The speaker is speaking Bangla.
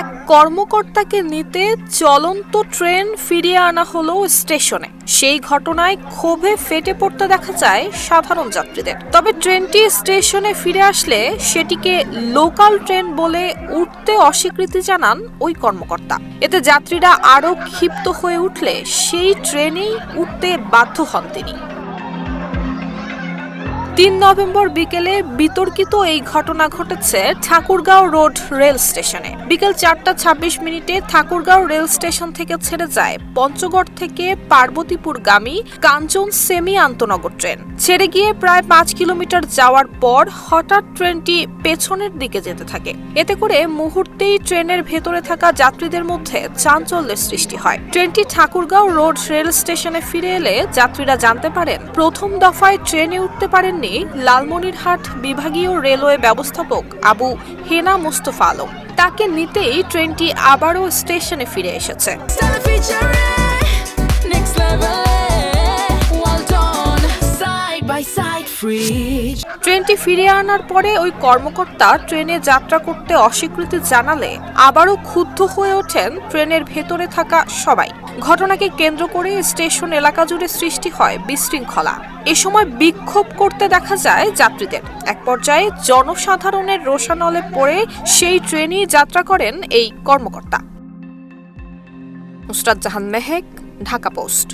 এক কর্মকর্তাকে নিতে চলন্ত ট্রেন ফিরিয়ে আনা হলো স্টেশনে। সেই ঘটনায় ক্ষোভে ফেটে পড়তে দেখা যায় সাধারণ যাত্রীদের। তবে ট্রেনটি স্টেশনে ফিরে আসলে সেটিকে লোকাল ট্রেন বলে উঠতে অস্বীকৃতি জানান ওই কর্মকর্তা। এতে যাত্রীরা আরও ক্ষিপ্ত হয়ে উঠলে সেই ট্রেনেই উঠতে বাধ্য হন তিনি। তিন নভেম্বর বিকেলে বিতর্কিত এই ঘটনা ঘটেছে ঠাকুরগাঁও রোড রেল স্টেশনে। বিকেল চারটা ছাব্বিশ মিনিটে ঠাকুরগাঁও রেল স্টেশন থেকে ছেড়ে যায় পঞ্চগড় থেকে পার্বতীপুরগামী কাঞ্চন সেমি আন্তনগর ট্রেন। ছেড়ে গিয়ে প্রায় পাঁচ কিলোমিটার যাওয়ার পর হঠাৎ ট্রেনটি পেছনের দিকে যেতে থাকে। এতে করে মুহূর্তেই ট্রেনের ভেতরে থাকা যাত্রীদের মধ্যে চাঞ্চল্যের সৃষ্টি হয়। ট্রেনটি ঠাকুরগাঁও রোড রেল স্টেশনে ফিরে এলে যাত্রীরা জানতে পারেন, প্রথম দফায় ট্রেনে উঠতে পারেননি লালমনিরহাট বিভাগীয় রেলওয়ে ব্যবস্থাপক আবু হেনা মুস্তফা আলম। তাকে নিতেই ট্রেনটি আবারও স্টেশনে ফিরে এসেছে। ট্রেনটি ফিরিয়ে আনার পরে ওই কর্মকর্তা ট্রেনে যাত্রা করতে অস্বীকৃতি জানালে আবারও ক্ষুব্ধ হয়ে ওঠেন ট্রেনের ভেতরে থাকা সবাই। ঘটনাকে কেন্দ্র করে স্টেশন এলাকা জুড়ে সৃষ্টি হয় বিশৃঙ্খলা। এ সময় বিক্ষোভ করতে দেখা যায় যাত্রীদের। এক পর্যায়ে জনসাধারণের রোষানলে পড়ে সেই ট্রেনেই যাত্রা করেন এই কর্মকর্তা। নুসরাত জাহান মেহেক, ঢাকা পোস্ট।